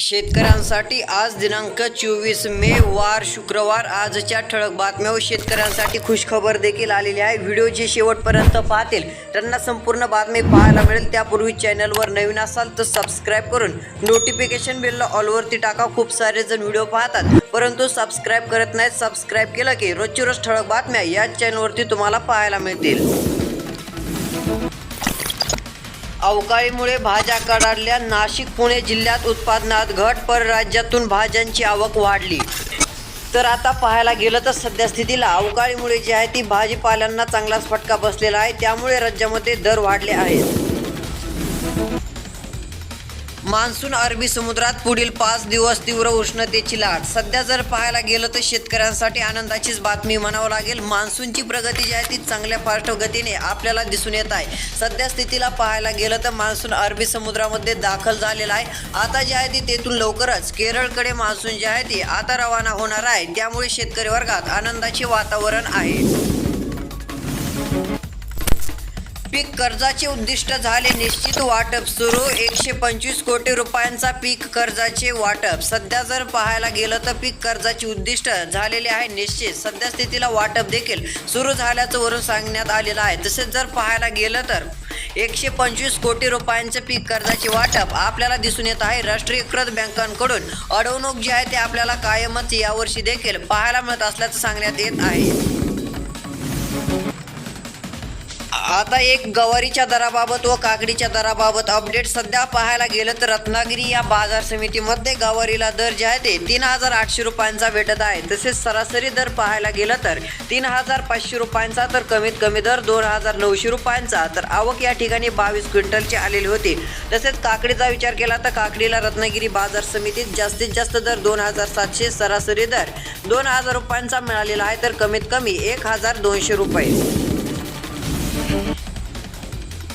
शेतकऱ्यांसाठी आज दिनांक चोवीस मे वार शुक्रवार. आजच्या ठळक बातम्या शेतकऱ्यांसाठी खुशखबर देखील आलेली आहे. व्हिडिओ जे शेवटपर्यंत पाहतील त्यांना संपूर्ण बातमी पाहायला मिळेल. त्यापूर्वी चॅनलवर नवीन असाल तर सबस्क्राईब करून नोटिफिकेशन बेलला ऑलवरती टाका. खूप सारे जण व्हिडिओ पाहतात परंतु सबस्क्राईब करत नाहीत. सबस्क्राईब केलं की रोजची रोज ठळक बातम्या याच चॅनलवरती तुम्हाला पाहायला मिळतील. अवकाळीमुळे भाज्या कडाडल्या. नाशिक पुणे जिल्ह्यात उत्पादनात घट पर राज्यातून भाज्यांची आवक वाढली. तर आता पाहायला गेलं तर सध्या स्थितीला अवकाळीमुळे जी आहे ती भाजीपाल्यांना चांगलाच फटका बसलेला आहे. त्यामुळे राज्यामध्ये दर वाढले आहेत. मान्सून अरबी समुद्रात पुढील पाच दिवस तीव्र उष्णतेची लाट. सध्या जर पाहायला गेलं तर शेतकऱ्यांसाठी आनंदाचीच बातमी म्हणावं लागेल. मान्सूनची प्रगती जी आहे ती चांगल्या पार्श्वगतीने गतीने आपल्याला दिसून येत आहे. सध्या स्थितीला पाहायला गेलं तर मान्सून अरबी समुद्रामध्ये दाखल झालेला आहे. आता जे आहे ती तेथून लवकरच केरळकडे मान्सून जे आहे ती आता रवाना होणार आहे. त्यामुळे शेतकरी वर्गात आनंदाचे वातावरण आहे. पीक कर्जाचे उद्दिष्ट झाले निश्चित वाटप सुरू एकशे पंचवीस कोटी रुपयांचा पीक कर्जाचे वाटप. सध्या जर पाहायला गेलं तर पीक कर्जाचे उद्दिष्ट झालेले आहे निश्चित. सध्या स्थितीला वाटप देखील सुरू झाल्याचं वरून सांगण्यात आलेलं आहे. तसेच जर पाहायला गेलं तर एकशे पंचवीस कोटी रुपयांचं पीक कर्जाचे वाटप आपल्याला दिसून येत आहे. राष्ट्रीयकृत बँकांकडून अडवणूक जी आहे ते आपल्याला कायमच यावर्षी देखील पाहायला मिळत असल्याचं सांगण्यात येत आहे. आता एक गवारीच्या दराबाबत व काकडीच्या दराबाबत अपडेट सध्या पाहायला गेलं तर रत्नागिरी या बाजार समितीमध्ये गवारीला दर जे आहे ते तीन हजार आठशे रुपयांचा भेटत आहे. तसेच सरासरी दर पाहायला गेलं तर तीन हजार पाचशे रुपयांचा तर कमीत कमी दर दोन हजार नऊशे रुपयांचा. तर आवक या ठिकाणी बावीस क्विंटलची आलेली होती. तसेच काकडीचा विचार केला तर काकडीला रत्नागिरी बाजार समितीत जास्तीत जास्त दर दोन हजार सातशे सरासरी दर दोन हजार रुपयांचा मिळालेला आहे. तर कमीत कमी एक हजार दोनशे रुपये.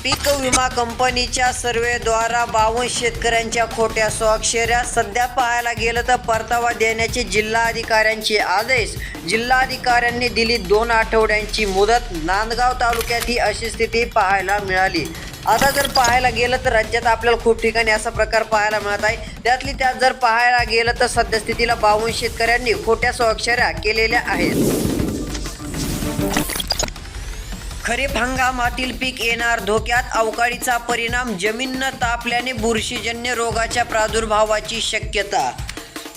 पीक विमा कंपनीच्या सर्वेद्वारा बावन्न शेतकऱ्यांच्या खोट्या स्वाक्षऱ्या सध्या पाहायला गेलं तर परतावा देण्याचे जिल्हाधिकाऱ्यांचे आदेश. जिल्हाधिकाऱ्यांनी दिली दोन आठवड्यांची मुदत. नांदगाव तालुक्यात ही अशी स्थिती पाहायला मिळाली. आता जर पाहायला गेलं तर राज्यात आपल्याला खूप ठिकाणी असा प्रकार पाहायला मिळत आहे. त्यातली त्यात जर पाहायला गेलं तर सध्या स्थितीला बावन्न शेतकऱ्यांनी खोट्या स्वाक्षऱ्या केलेल्या आहेत. खरीप हंगामातील पीक येणार धोक्यात अवकाळीचा परिणाम जमीन न तापल्याने बुरशीजन्य रोगाच्या प्रादुर्भावाची शक्यता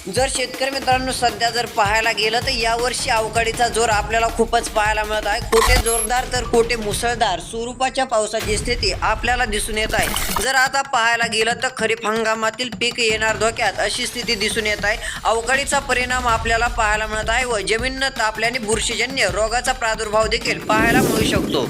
जर शेतकरी मित्रांनो सध्या जर पाहायला गेलं तर यावर्षी अवकाळीचा जोर आपल्याला खूपच पाहायला मिळत आहे. कोठे जोरदार तर कोठे मुसळधार स्वरूपाच्या पावसाची स्थिती आपल्याला दिसून येत आहे. जर आता पाहायला गेलं तर खरीप हंगामातील पीक येणार धोक्यात अशी स्थिती दिसून येत आहे. अवकाळीचा परिणाम आपल्याला पाहायला मिळत आहे व जमीन तापल्याने बुरशीजन्य रोगाचा प्रादुर्भाव देखील पाहायला मिळू शकतो.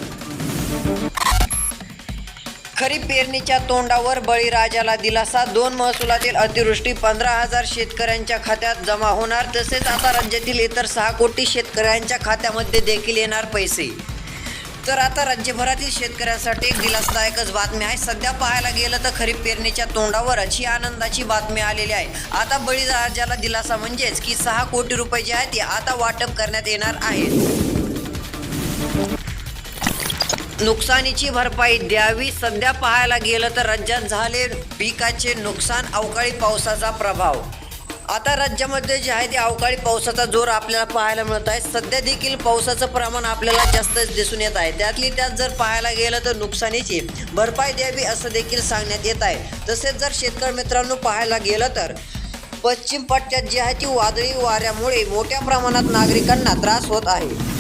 खरीप पेरणीच्या तोंडावर बळीराजाला दिलासा. दोन महसुलातील अतिवृष्टी पंधरा हजार शेतकऱ्यांच्या खात्यात जमा होणार. तसेच आता राज्यातील इतर सहा कोटी शेतकऱ्यांच्या खात्यामध्ये देखील येणार पैसे. तर आता राज्यभरातील शेतकऱ्यांसाठी एक दिलासदायकच बातमी आहे. सध्या पाहायला गेलं तर खरीप पेरणीच्या तोंडावरच ही आनंदाची बातमी आलेली आहे. आता बळीराजाला दिलासा म्हणजेच की सहा कोटी रुपये जे आहे ते आता वाटप करण्यात येणार आहे नुकसानीची भरपाई द्यावी. सध्या पाहायला गेलं तर राज्यात झाले पिकाचे नुकसान अवकाळी पावसाचा प्रभाव. आता राज्यामध्ये जे आहे ते अवकाळी पावसाचा जोर आपल्याला पाहायला मिळत आहे. सध्या देखील पावसाचं प्रमाण आपल्याला जास्तच दिसून येत आहे. त्यातली त्यात जर पाहायला गेलं तर नुकसानीची भरपाई द्यावी असं देखील सांगण्यात येत आहे. तसेच जर शेतकरी मित्रांनो पाहायला गेलं तर पश्चिम पट्ट्यात जी आहे ती वादळी वाऱ्यामुळे मोठ्या प्रमाणात नागरिकांना त्रास होत आहे.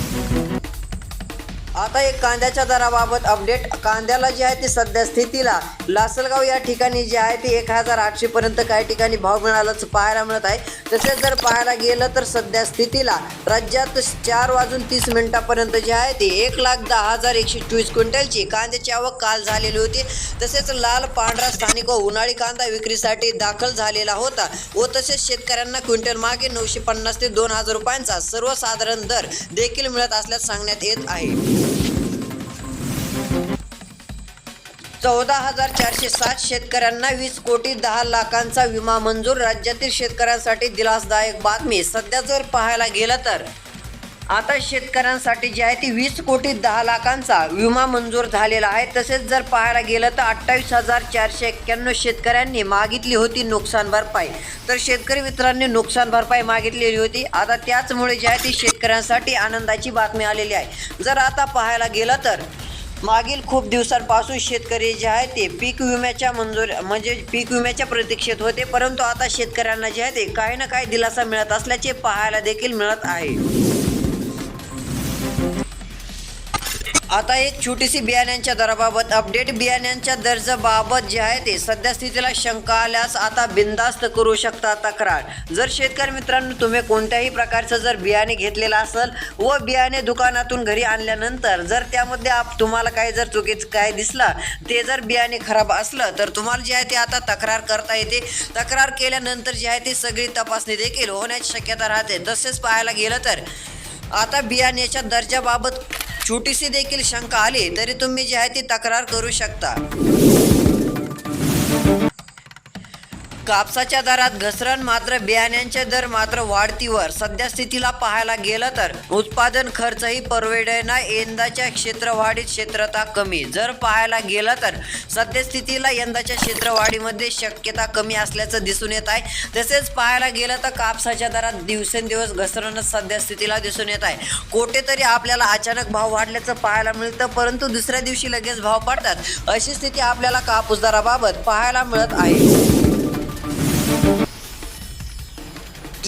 आता एक कांद्याच्या दराबाबत अपडेट कांद्याला जे आहे ते सध्या स्थितीला लासलगाव या ठिकाणी जे आहे ते एक हजार आठशे पर्यंत काही ठिकाणी भाव मिळालाच पाहायला मिळत आहे. तसेच जर पाहायला गेलं तर सध्या स्थितीला राज्यात चार वाजून तीस मिनिटापर्यंत जे आहे ते एक लाख दहा हजार एकशे चोवीस क्विंटलची कांद्याची आवक काल झालेली होती. तसेच लाल पांढरा स्थानिक व उन्हाळी कांदा विक्रीसाठी दाखल झालेला होता व तसेच शेतकऱ्यांना क्विंटल मागे नऊशे पन्नास ते दोन हजार रुपयांचा सर्वसाधारण दर देखील मिळत असल्याचं सांगण्यात येत आहे. चौदा हजार चारशे सात शेतकऱ्यांना वीस कोटी दहा लाखांचा विमा मंजूर. राज्यातील शेतकऱ्यांसाठी दिलासदायक बातमी. सध्या जर पाहायला गेलं तर आता शेतकऱ्यांसाठी जे आहे ती वीस कोटी दहा लाखांचा विमा मंजूर झालेला आहे. तसेच जर पाहायला गेलं तर अठ्ठावीस हजार चारशे एक्क्याण्णव शेतकऱ्यांनी मागितली होती नुकसान भरपाई. तर शेतकरी मित्रांनी नुकसान भरपाई मागितलेली होती. आता त्याचमुळे जे आहे ती शेतकऱ्यांसाठी आनंदाची बातमी आलेली आहे. जर आता पाहायला गेलं तर मागील खूप दिवसांपासून शेतकरी जे आहे ते पीक विम्याच्या मंजूर म्हणजे पीक विम्याच्या प्रतीक्षेत होते. परंतु आता शेतकऱ्यांना जे आहे ते काही ना काही दिलासा मिळत असल्याचे पाहायला देखील मिळत आहे. आता एक छोटीशी बियाण्यांच्या दराबाबत अपडेट बियाण्यांच्या दर्जाबाबत जे आहे ते सध्या स्थितीला शंका आल्यास आता बिंदास्त करू शकता तक्रार. जर शेतकरी मित्रांनो तुम्ही कोणत्याही प्रकारचं जर बियाणे घेतलेलं असेल व बियाणे दुकानातून घरी आणल्यानंतर जर त्यामध्ये आप तुम्हाला काही जर चुकीचं काय दिसला ते जर बियाणे खराब असलं तर तुम्हाला जे आहे ते आता तक्रार करता येते. तक्रार केल्यानंतर जे आहे ते सगळी तपासणी देखील होण्याची शक्यता राहते. तसेच पाहायला गेलं तर आता बियाण्याच्या दर्जाबाबत छोटीशी देखील शंका आली तरी तुम्ही जी आहे ती तक्रार करू शकता. कापसाच्या दरात घसरण मात्र बियाण्यांचे दर मात्र वाढतीवर. सध्या स्थितीला पाहायला गेलं तर उत्पादन खर्चही परवडेना यंदाच्या क्षेत्रवाढीत क्षेत्रता कमी. जर पाहायला गेलं तर सद्यस्थितीला यंदाच्या क्षेत्रवाढीमध्ये शक्यता कमी असल्याचं दिसून येत आहे. तसेच पाहायला गेलं तर कापसाच्या दरात दिवसेंदिवस घसरणच सध्या स्थितीला दिसून येत आहे. कुठेतरी आपल्याला अचानक भाव वाढल्याचं पाहायला मिळतं परंतु दुसऱ्या दिवशी लगेच भाव पडतात. अशी स्थिती आपल्याला कापूस दराबाबत पाहायला मिळत आहे.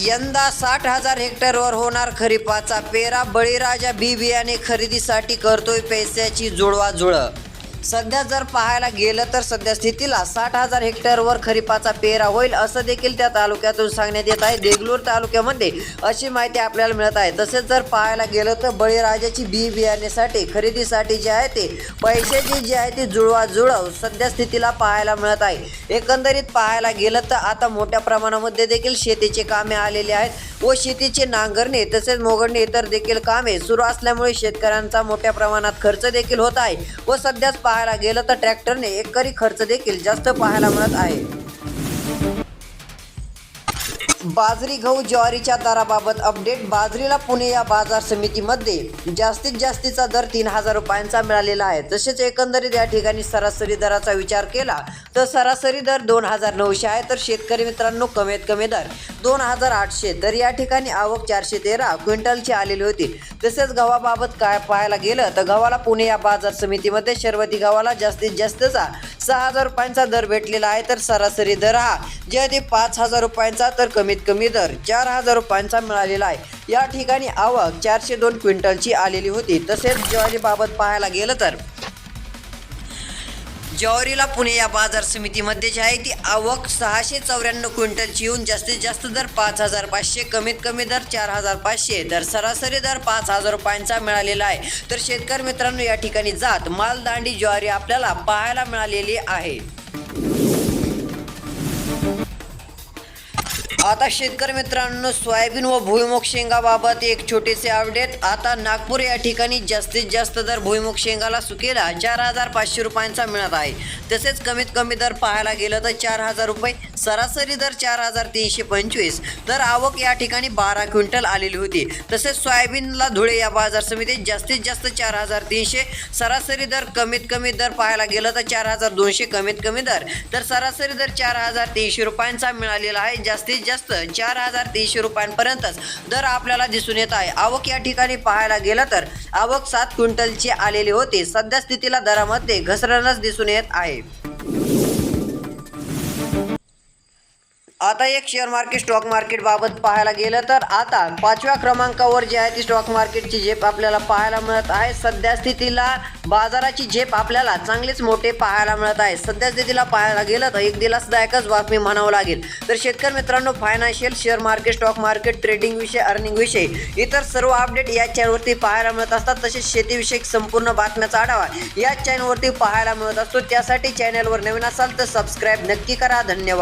यंदा साठ हजार हेक्टरवर होणार खरीपाचा पेरा बळीराजा बी बियाणे खरेदीसाठी करतोय पैशाची जुळवाजुळव सध्या जर पाहायला गेलं तर सध्या स्थितीला साठ हजार हेक्टरवर खरीपाचा पेरा होईल असं देखील त्या तालुक्यातून सांगण्यात येत आहे. देगलूर तालुक्यामध्ये अशी माहिती आपल्याला मिळत आहे. तसेच जर पाहायला गेलं तर बळीराजाची बी बियाणेसाठी खरेदीसाठी जे आहे ते पैशाची जी आहे ती जुळवाजुळव सध्या स्थितीला पाहायला मिळत आहे. एकंदरीत पाहायला गेलं तर आता मोठ्या प्रमाणामध्ये देखील शेतीचे कामे आलेली आहेत व शेतीचे नांगरणे तसेच मोगडणे इतर देखील कामे सुरू असल्यामुळे शेतकऱ्यांचा मोठ्या प्रमाणात खर्च देखील होत आहे व सध्याच पाहायला गेलं तर ट्रॅक्टरने एकरी खर्च देखील जास्त पाहायला मिळत आहे. बाजरी गहू ज्वारीच्या दराबाबत अपडेट बाजरीला पुणे या बाजार समितीमध्ये जास्तीत जास्तीचा दर तीन हजार रुपयांचा मिळालेला आहे. तसेच एकंदरीत या ठिकाणी सरासरी दराचा विचार केला तर सरासरी दर दोन हजार नऊशे आहे. तर शेतकरी मित्रांनो कमीत कमी दर दोन हजार आठशे तर या ठिकाणी आवक चारशे तेरा क्विंटलची आलेली होती. तसेच गव्हाबाबत काय पाहायला गेलं तर गव्हाला पुणे या बाजार समितीमध्ये शर्वती गव्हाला जास्तीत जास्तचा सहा हजार रुपयांचा दर भेटलेला आहे तर सरासरी दर हा जे आधी पाच हजार रुपयांचा तर कमीत कमी दर चार हजार रुपयांचा मिळालेला आहे. या ठिकाणी आवक चारशे दोन क्विंटलची आलेली होती. तसेच ज्वारीबाबत पाहायला गेलं तर ज्वारीला पुणे या बाजार समितीमध्ये जी आहे ती आवक सहाशे चौऱ्याण्णव क्विंटलची येऊन जास्तीत जास्त दर पाच हजार पाचशे कमीत कमी दर चार हजार पाचशे तर सरासरी दर पाच हजार रुपयांचा मिळालेला आहे. तर शेतकरी मित्रांनो या ठिकाणी जात मालदांडी ज्वारी आपल्याला पाहायला मिळालेली आहे. आता शेतकरी मित्रांनो सोयाबीन व भुईमुग शेंगाबाबत एक छोटेसे अपडेट आता नागपूर या ठिकाणी जास्तीत जास्त दर भुईमुग शेंगाला सुकेला चार हजार पाचशे रुपयांचा मिळत आहे. तसेच कमीत कमी दर पाहायला गेलं तर चार हजार रुपये सरासरी दर चार हजार तीनशे पंचवीस. तर आवक या ठिकाणी बारा क्विंटल आलेली होती. तसेच सोयाबीनला धुळे या बाजार समितीत जास्तीत जास्त चार हजार तीनशे सरासरी दर कमीत कमी दर पाहायला गेलं तर चार हजार दोनशे कमीत कमी दर. तर सरासरी दर चार हजार तीनशे रुपयांचा मिळालेला आहे. जास्तीत जास्त जास्त चार हजार तीनशे रुपयांपर्यंतच दर आपल्याला दिसून येत आहे. आवक या ठिकाणी पाहायला गेलं तर आवक सात क्विंटलची आलेली होती. सध्या स्थितीला दरामध्ये घसरणच दिसून येत आहे. आता एक शेअर मार्केट स्टॉक मार्केट बाबत पाहायला गेलं तर आता पाचव्या क्रमांकावर जे आहे ती स्टॉक मार्केटची झेप आपल्याला पाहायला मिळत आहे. सध्या स्थितीला बाजाराची झेप आपल्याला चांगलीच मोठे पाहायला मिळत आहे. सध्या स्थितीला पाहायला गेलं तर एक दिलासदायकच बातमी म्हणावं लागेल. तर शेतकरी मित्रांनो financial share market stock market trading विषय अर्निंग विषय इतर सर्व अपडेट या चॅनलवरती पाहायला मिळत असतात. तसेच शेतीविषयक संपूर्ण बातम्याचा आढावा या चॅनलवरती पाहायला मिळत असतो. त्यासाठी चॅनलवर नवीन असाल तर सबस्क्राईब नक्की करा. धन्यवाद.